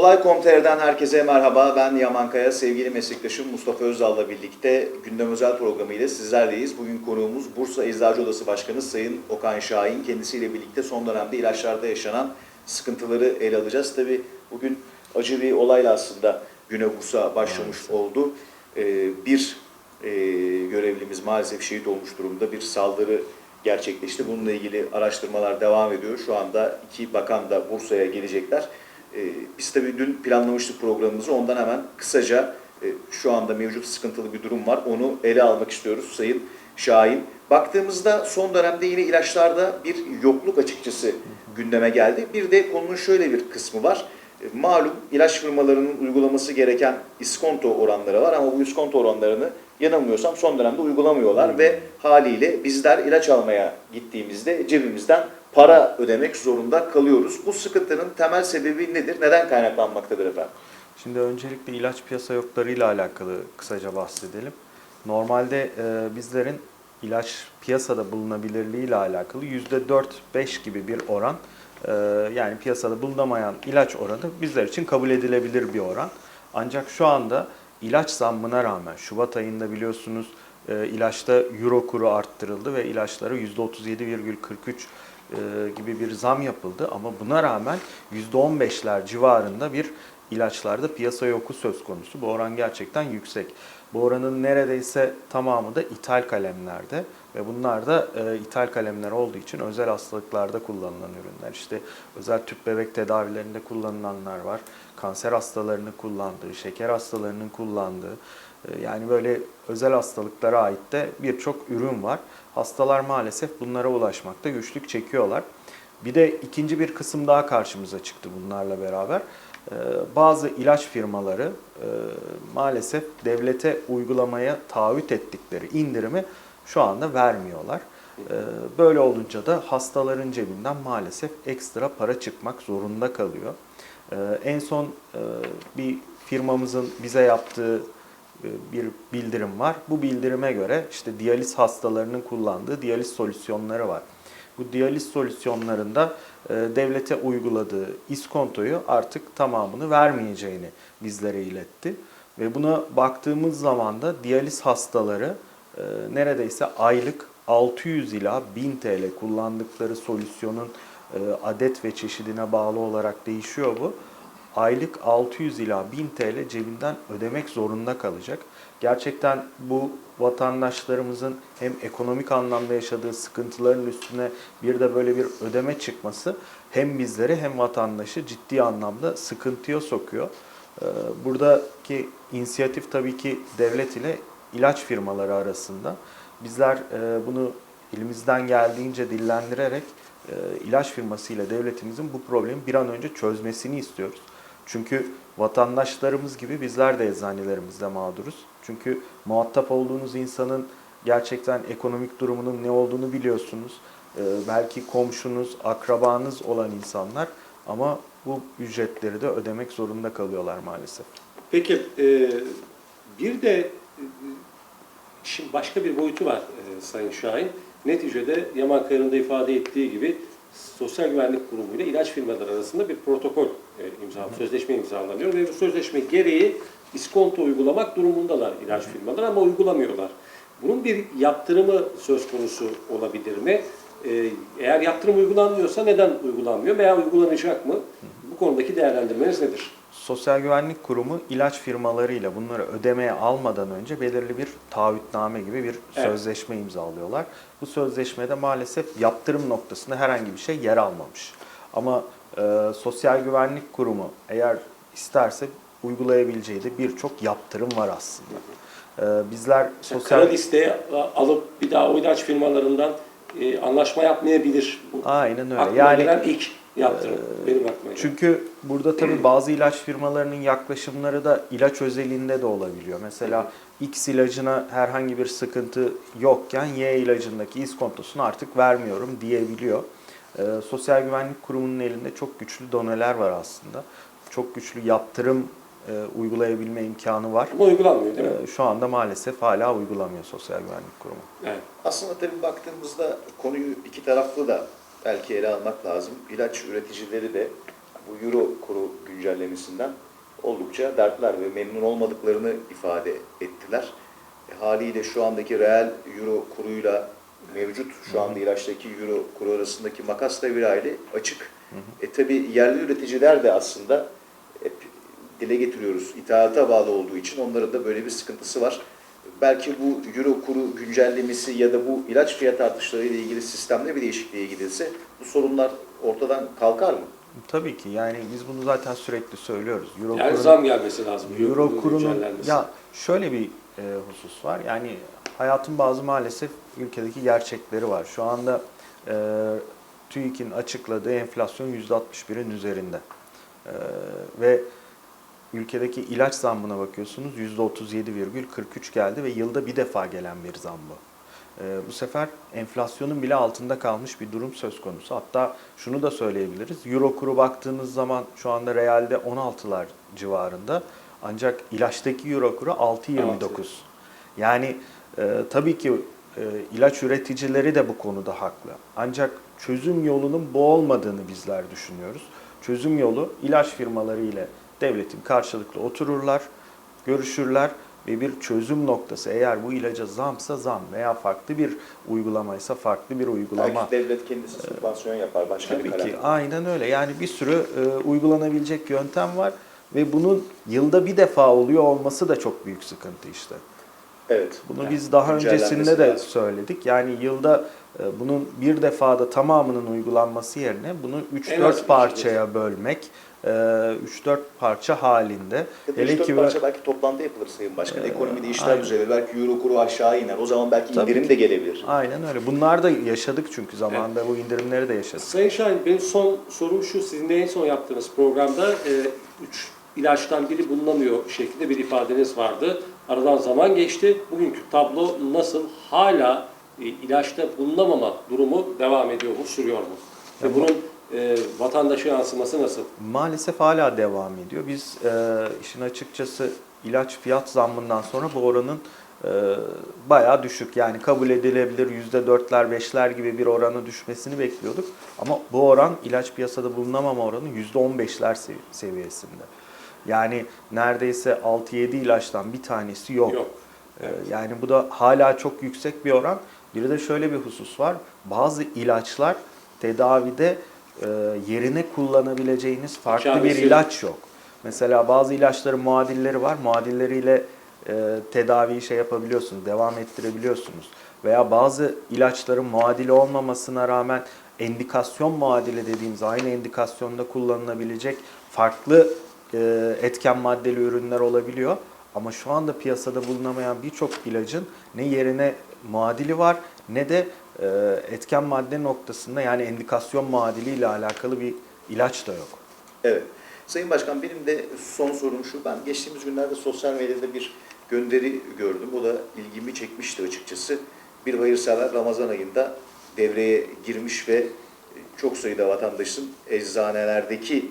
Olay.com.tr'den herkese merhaba. Ben Yaman Kaya. Sevgili meslektaşım Mustafa Özdal'la birlikte gündem özel programı ile sizlerleyiz. Bugün konuğumuz Bursa Eczacı Odası Başkanı Sayın Okan Şahin. Kendisiyle birlikte son dönemde ilaçlarda yaşanan sıkıntıları ele alacağız. Tabi bugün acı bir olayla aslında güne Bursa başlamış oldu. Ee, bir e, görevlimiz maalesef şehit olmuş durumda. Bir saldırı gerçekleşti. Bununla ilgili araştırmalar devam ediyor. Şu anda iki bakan da Bursa'ya gelecekler. Ee, Biz tabii dün planlamıştık programımızı. Ondan hemen kısaca e, şu anda mevcut sıkıntılı bir durum var. Onu ele almak istiyoruz Sayın Şahin. Baktığımızda son dönemde yine ilaçlarda bir yokluk açıkçası gündeme geldi. Bir de konunun şöyle bir kısmı var. E, Malum ilaç firmalarının uygulaması gereken iskonto oranları var ama bu iskonto oranlarını yanılmıyorsam son dönemde uygulamıyorlar ve haliyle bizler ilaç almaya gittiğimizde cebimizden para ödemek zorunda kalıyoruz. Bu sıkıntının temel sebebi nedir? Neden kaynaklanmaktadır efendim? Şimdi öncelikle ilaç piyasa yoklarıyla alakalı kısaca bahsedelim. Normalde e, bizlerin ilaç piyasada bulunabilirliği ile alakalı %4-5 gibi bir oran e, yani piyasada bulunamayan ilaç oranı bizler için kabul edilebilir bir oran. Ancak şu anda ilaç zammına rağmen Şubat ayında biliyorsunuz e, ilaçta euro kuru arttırıldı ve ilaçlara %37,43 e, gibi bir zam yapıldı ama buna rağmen %15'ler civarında bir ilaçlarda piyasa yoku söz konusu. Bu oran gerçekten yüksek. Bu oranın neredeyse tamamı da ithal kalemlerde ve bunlar da e, ithal kalemler olduğu için özel hastalıklarda kullanılan ürünler. İşte özel tüp bebek tedavilerinde kullanılanlar var. Kanser hastalarının kullandığı, şeker hastalarının kullandığı, e, yani böyle özel hastalıklara ait de birçok ürün var. Hastalar maalesef bunlara ulaşmakta güçlük çekiyorlar. Bir de ikinci bir kısım daha karşımıza çıktı bunlarla beraber. Ee, Bazı ilaç firmaları e, maalesef devlete uygulamaya taahhüt ettikleri indirimi şu anda vermiyorlar. Ee, Böyle olunca da hastaların cebinden maalesef ekstra para çıkmak zorunda kalıyor. Ee, En son e, bir firmamızın bize yaptığı e, bir bildirim var. Bu bildirime göre işte diyaliz hastalarının kullandığı diyaliz solüsyonları var. Bu diyaliz solüsyonlarında e, devlete uyguladığı iskontoyu artık tamamını vermeyeceğini bizlere iletti. Ve buna baktığımız zaman da diyaliz hastaları e, neredeyse aylık 600 ila 1000 TL kullandıkları solüsyonun e, adet ve çeşidine bağlı olarak değişiyor bu aylık 600 ila 1000 TL cebinden ödemek zorunda kalacak. Gerçekten bu vatandaşlarımızın hem ekonomik anlamda yaşadığı sıkıntıların üstüne bir de böyle bir ödeme çıkması hem bizleri hem vatandaşı ciddi anlamda sıkıntıya sokuyor. Ee, Buradaki inisiyatif tabii ki devlet ile ilaç firmaları arasında. Bizler e, bunu elimizden geldiğince dillendirerek e, ilaç firması ile devletimizin bu problemi bir an önce çözmesini istiyoruz. Çünkü vatandaşlarımız gibi bizler de eczanelerimizde mağduruz. Çünkü muhatap olduğunuz insanın gerçekten ekonomik durumunun ne olduğunu biliyorsunuz. Ee, belki komşunuz, akrabanız olan insanlar ama bu ücretleri de ödemek zorunda kalıyorlar maalesef. Peki e, bir de e, şimdi başka bir boyutu var e, Sayın Şahin. Neticede Yaman Kayır'ın da ifade ettiği gibi Sosyal Güvenlik Kurumu ile ilaç firmaları arasında bir protokol e, imza, sözleşme imzalanıyor ve bu sözleşme gereği iskonto uygulamak durumundalar ilaç firmaları ama uygulamıyorlar. Bunun bir yaptırımı söz konusu olabilir mi? E, eğer yaptırım uygulanmıyorsa neden uygulanmıyor veya uygulanacak mı? Bu konudaki değerlendirmeniz nedir? Sosyal Güvenlik Kurumu ilaç firmalarıyla bunları ödemeye almadan önce belirli bir taahhütname gibi bir Evet. sözleşme imzalıyorlar. Bu sözleşmede maalesef yaptırım noktasında herhangi bir şey yer almamış. Ama e, Sosyal Güvenlik Kurumu eğer isterse uygulayabileceği de birçok yaptırım var aslında. E, bizler Sosyal... Kara listeye alıp bir daha o ilaç firmalarından e, anlaşma yapmayabilir. Bu aynen öyle. aklıma Yani gelen ilk yaptırım. benim aklıma. Çünkü burada tabii bazı ilaç firmalarının yaklaşımları da ilaç özelinde de olabiliyor. Mesela X ilacına herhangi bir sıkıntı yokken Y ilacındaki iskontosunu artık vermiyorum diyebiliyor. Ee, Sosyal Güvenlik Kurumu'nun elinde çok güçlü doneler var aslında. Çok güçlü yaptırım e, uygulayabilme imkanı var. Ama uygulanmıyor değil mi? Ee, Şu anda maalesef hala uygulamıyor Sosyal Güvenlik Kurumu. Evet. Aslında tabii baktığımızda konuyu iki taraflı da belki ele almak lazım. İlaç üreticileri de bu euro kuru güncellemesinden oldukça dertler ve memnun olmadıklarını ifade ettiler. E, haliyle şu andaki reel euro kuruyla mevcut şu anda ilaçtaki euro kuru arasındaki makas da bir aile açık. E tabi yerli üreticiler de aslında hep dile getiriyoruz ithata bağlı olduğu için onların da böyle bir sıkıntısı var. Belki bu euro kuru güncellemesi ya da bu ilaç fiyat artışları ile ilgili sistemde bir değişikliğe gidilse bu sorunlar ortadan kalkar mı? Tabii ki yani biz bunu zaten sürekli söylüyoruz. Euro Yani kurunun- zam gelmesi lazım. Euro kurunun güncellenmesi. ya şöyle bir e, husus var. Yani hayatın bazı maalesef ülkedeki gerçekleri var. Şu anda e, TÜİK'in açıkladığı enflasyon %61'in üzerinde. E, ve ülkedeki ilaç zammına bakıyorsunuz %37,43 geldi ve yılda bir defa gelen bir zam bu. E, bu sefer enflasyonun bile altında kalmış bir durum söz konusu. Hatta şunu da söyleyebiliriz. Euro kuru baktığınız zaman şu anda realde 16'lar civarında. Ancak ilaçtaki euro kuru 6.29. Yani e, tabii ki e, ilaç üreticileri de bu konuda haklı. Ancak çözüm yolunun bu olmadığını bizler düşünüyoruz. Çözüm yolu ilaç firmaları ile devletin karşılıklı otururlar, görüşürler ve bir çözüm noktası eğer bu ilaca zamsa zam veya farklı bir uygulamaysa farklı bir uygulama. Belki devlet kendisi sübvansiyon yapar başka bir Tabii karar. ki aynen öyle. Yani bir sürü e, uygulanabilecek yöntem var ve bunun yılda bir defa oluyor olması da çok büyük sıkıntı işte. Evet. Bunu Yani biz daha öncesinde de lazım. söyledik. Yani yılda e, bunun bir defada tamamının uygulanması yerine bunu En az 3-4 bir parçaya bölmek, 3-4 parça halinde. Ya da Hele üç ki dört parça belki toplantı yapılır Sayın Başkan. Ee, Ekonomide işler aynen. düzelir. Belki euro kuru aşağı iner. O zaman belki Tabii indirim ki. de gelebilir. Aynen öyle. Bunlar da yaşadık çünkü zamanında bu indirimleri de yaşadık. Sayın Şahin benim son sorum şu. Sizin de en son yaptığınız programda e, üç ilaçtan biri bulunamıyor şeklinde bir ifadeniz vardı. Aradan zaman geçti. Bugünkü tablo nasıl? Hala e, ilaçta bulunamama durumu devam ediyor mu, sürüyor mu? Ve bunun e, vatandaşa yansıması nasıl? Maalesef hala devam ediyor. Biz e, işin açıkçası ilaç fiyat zammından sonra bu oranın e, bayağı düşük yani kabul edilebilir %4'ler 5'ler gibi bir oranı düşmesini bekliyorduk. Ama bu oran ilaç piyasada bulunamama oranı %15'ler sev- seviyesinde. Yani neredeyse 6-7 ilaçtan bir tanesi yok. Yok. Ee, Yani bu da hala çok yüksek bir oran. Bir de şöyle bir husus var. Bazı ilaçlar tedavide e, yerine kullanabileceğiniz farklı bir İkamesi- ilaç yok. Mesela bazı ilaçların muadilleri var. Muadilleriyle e, tedaviyi şey yapabiliyorsunuz, devam ettirebiliyorsunuz. Veya bazı ilaçların muadili olmamasına rağmen endikasyon muadili dediğimiz aynı endikasyonda kullanılabilecek farklı e, etken maddeli ürünler olabiliyor. Ama şu anda piyasada bulunamayan birçok ilacın ne yerine muadili var ne de etken madde noktasında yani endikasyon muadili alakalı bir ilaç da yok. Evet. Sayın Başkan benim de son sorum şu. Ben geçtiğimiz günlerde sosyal medyada bir gönderi gördüm. O da ilgimi çekmişti açıkçası. Bir hayırsever Ramazan ayında devreye girmiş ve çok sayıda vatandaşın eczanelerdeki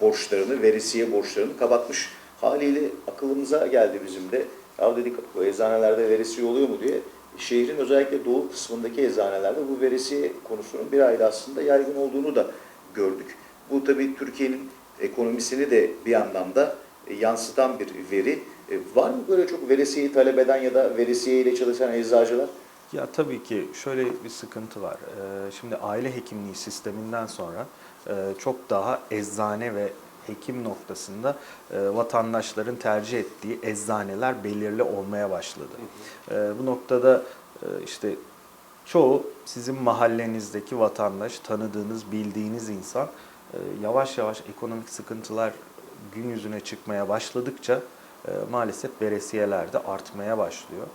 borçlarını, veresiye borçlarını kapatmış. Haliyle akılımıza geldi bizim de. Ya dedik eczanelerde veresiye oluyor mu diye. Şehrin özellikle doğu kısmındaki eczanelerde bu veresiye konusunun bir ayda aslında yaygın olduğunu da gördük. Bu tabii Türkiye'nin ekonomisini de bir anlamda e, yansıtan bir veri. E, Var mı böyle çok veresiyeyi talep eden ya da veresiye ile çalışan eczacılar? Ya tabii ki şöyle bir sıkıntı var. Ee, Şimdi aile hekimliği sisteminden sonra e, çok daha eczane ve hekim noktasında e, vatandaşların tercih ettiği eczaneler belirli olmaya başladı. Ee, Bu noktada e, işte çoğu sizin mahallenizdeki vatandaş, tanıdığınız, bildiğiniz insan e, yavaş yavaş ekonomik sıkıntılar gün yüzüne çıkmaya başladıkça e, maalesef veresiyeler de artmaya başlıyor.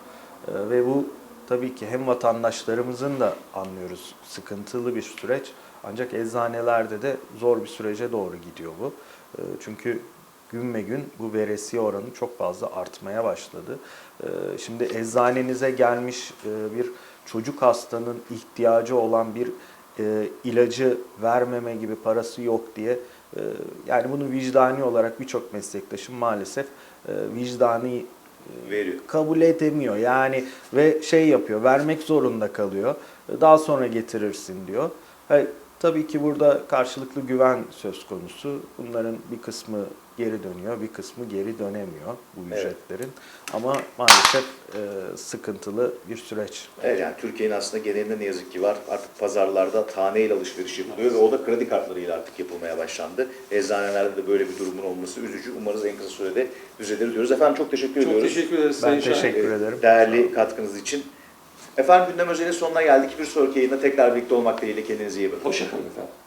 E, Ve bu tabii ki hem vatandaşlarımızın da anlıyoruz sıkıntılı bir süreç ancak eczanelerde de zor bir sürece doğru gidiyor bu. E, Çünkü gün ve gün bu veresiye oranı çok fazla artmaya başladı. E, Şimdi eczanenize gelmiş e, bir çocuk hastanın ihtiyacı olan bir e, ilacı vermeme gibi parası yok diye e, yani bunu vicdani olarak birçok meslektaşım maalesef vicdani Veriyor. kabul edemiyor. Yani ve şey yapıyor, vermek zorunda kalıyor. Daha sonra getirirsin diyor. Tabii ki burada karşılıklı güven söz konusu. Bunların bir kısmı geri dönüyor, bir kısmı geri dönemiyor bu Evet. ücretlerin. Ama maalesef e, sıkıntılı bir süreç. Evet yani Türkiye'nin aslında genelinde ne yazık ki var. Artık pazarlarda taneyle alışveriş yapılıyor ve o da kredi kartlarıyla artık yapılmaya başlandı. Eczanelerde de böyle bir durumun olması üzücü. Umarız en kısa sürede düzelir diyoruz. Efendim çok teşekkür Çok ediyoruz. teşekkür ederiz Ben teşekkür ederim. Değerli katkınız için. Efendim gündem özelinin sonuna geldik. Bir sonraki yayında tekrar birlikte olmak dileğiyle kendinize iyi bakın. Hoşçakalın efendim.